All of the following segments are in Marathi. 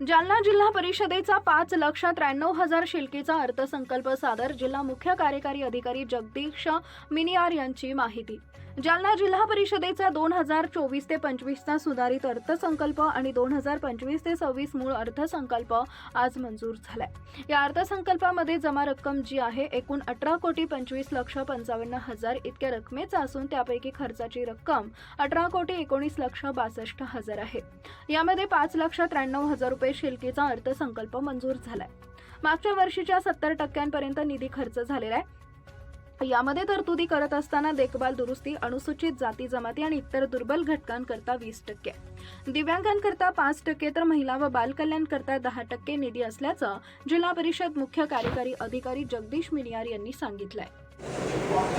जालना जिल्हा परिषदेचा पाच लाख त्र्याण्णव हजार शिल्कीचा अर्थसंकल्प सादर जिल्हा मुख्य कार्यकारी अधिकारी जगदीश मिनियार यांची माहिती. जालना जिल्हा परिषदेचा दोन हजार चोवीस ते पंचवीसचा सुधारित अर्थसंकल्प आणि दोन हजार पंचवीस ते सव्वीस मूळ अर्थसंकल्प आज मंजूर झालाय. या अर्थसंकल्पामध्ये जमा रक्कम जी आहे एकूण अठरा कोटी पंचवीस लक्ष पंचावन्न हजार इतक्या रकमेचा असून त्यापैकी खर्चाची रक्कम अठरा कोटी एकोणीस लक्ष बासष्ट हजार आहे. यामध्ये पाच लाख त्र्याण्णव हजार रुपये शिल्कीचा अर्थसंकल्प मंजूर झालाय. मागच्या वर्षीच्या सत्तर टक्क्यांपर्यंत निधी खर्च झालेला आहे. यामध्ये तरतुदी करत असताना देखभाल दुरुस्ती अनुसूचित जाती जमाती आणि इतर दुर्बल घटकांकरता वीस टक्के. दिव्यांगांकरता पाच टक्के तर महिला व बालकल्याणकरता दहा टक्के निधी असल्याचं जिल्हा परिषद मुख्य कार्यकारी अधिकारी जगदीश मिनियार यांनी सांगितलंय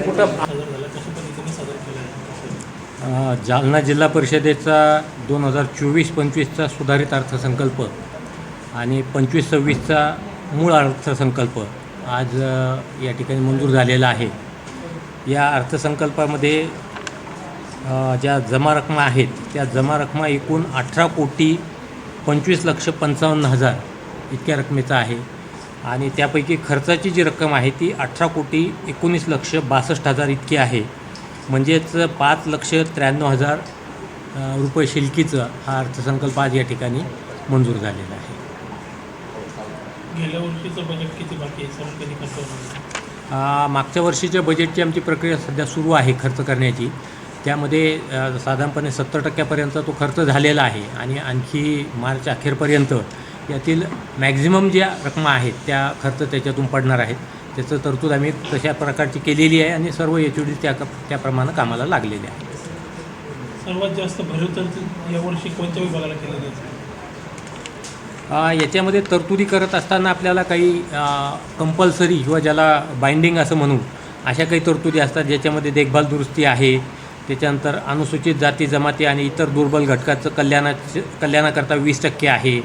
सादर झाला कशा पद्धतीने सादर केला आहे अ, जालना जिल्हा परिषदेचा दोन हजार चोवीस पंचवीसचा सुधारित अर्थसंकल्प आणि पंचवीस सव्वीसचा मूळ अर्थसंकल्प आज या ठिकाणी मंजूर झालेला आहे. या अर्थसंकल्पामध्ये ज्या जमा रकमा आहेत त्या जमा रकमा एकूण अठरा कोटी पंचवीस लक्ष पंचावन्न हजार इतक्या रकमेचा आहे आणि त्यापैकी खर्चाची जी रक्कम आहे ती अठरा कोटी एकोणीस लक्ष बासष्ट हजार इतकी आहे. म्हणजेच पाच लक्ष त्र्याण्णव हजार रुपये शिल्कीचं हा अर्थसंकल्प आज या ठिकाणी मंजूर झालेला आहे. गेल्या वर्षीचं बजेट किती बाकी आहे? मागच्या वर्षीच्या बजेटची आमची प्रक्रिया सध्या सुरू आहे खर्च करण्याची. त्यामध्ये साधारणपणे सत्तर टक्क्यापर्यंत तो खर्च झालेला आहे आणि आणखी मार्च अखेरपर्यंत यातील मॅक्झिमम ज्या रकमा आहेत त्या खर्च त्याच्यातून पडणार आहेत. त्याचं तरतूद आम्ही तशा प्रकारची केलेली आहे आणि सर्व एच डी त्या त्याप्रमाणे कामाला लागलेले आहे. सर्वात जास्त भरीव तर यावर्षी कोणत्या विभागाला केलं जातं? याच्यामध्ये तरतुदी करत असताना आपल्याला काही कंपल्सरी किंवा ज्याला बाइंडिंग असं म्हणू अशा काही तरतुदी असतात ज्याच्यामध्ये देखभाल दुरुस्ती आहे. त्याच्यानंतर अनुसूचित जाती जमाती आणि इतर दुर्बल घटकाचं कल्याणाचे कल्याणाकरता वीस टक्के आहे.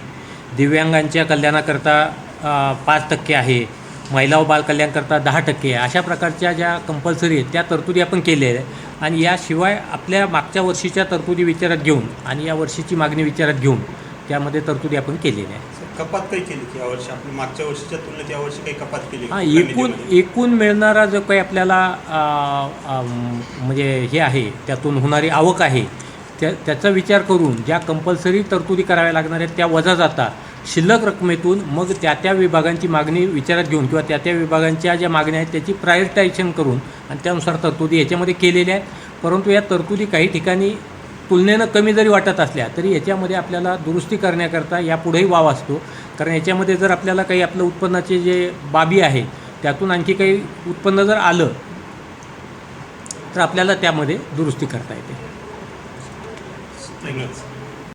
दिव्यांगांच्या कल्याणाकरता पाच टक्के आहे. महिला व बालकल्याणकरता दहा टक्के. अशा प्रकारच्या ज्या कंपल्सरी आहेत त्या तरतुदी आपण केलेल्या आहे आणि याशिवाय आपल्या मागच्या वर्षीच्या तरतुदी विचारात घेऊन आणि या वर्षीची मागणी विचारात घेऊन त्यामध्ये तरतुदी आपण केलेल्या आहे कपात काही केली की यावर्षी आपली मागच्या वर्षीच्या तुलनेत यावर्षी काही कपात केली? हां एकूण? एकूण मिळणारा जो काही आपल्याला म्हणजे हे आहे त्यातून होणारी आवक आहे त्या त्याचा विचार करून ज्या कंपल्सरी तरतुदी कराव्या लागणार आहेत त्या वजा जातात. शिल्लक रकमेतून मग त्या त्या विभागांची मागणी विचारात घेऊन किंवा त्या त्या विभागांच्या ज्या मागण्या आहेत त्याची प्रायोरिटायझेशन करून आणि त्यानुसार तरतुदी याच्यामध्ये केलेल्या आहेत. परंतु या तरतुदी काही ठिकाणी तुलनेनं कमी जरी वाटत असल्या तरी याच्यामध्ये आपल्याला दुरुस्ती करण्याकरता यापुढेही वाव असतो. कारण याच्यामध्ये जर आपल्याला काही आपलं उत्पन्नाचे जे बाबी आहे त्यातून आणखी काही उत्पन्न जर आलं तर आपल्याला त्यामध्ये दुरुस्ती करता येते. धन्यवाद.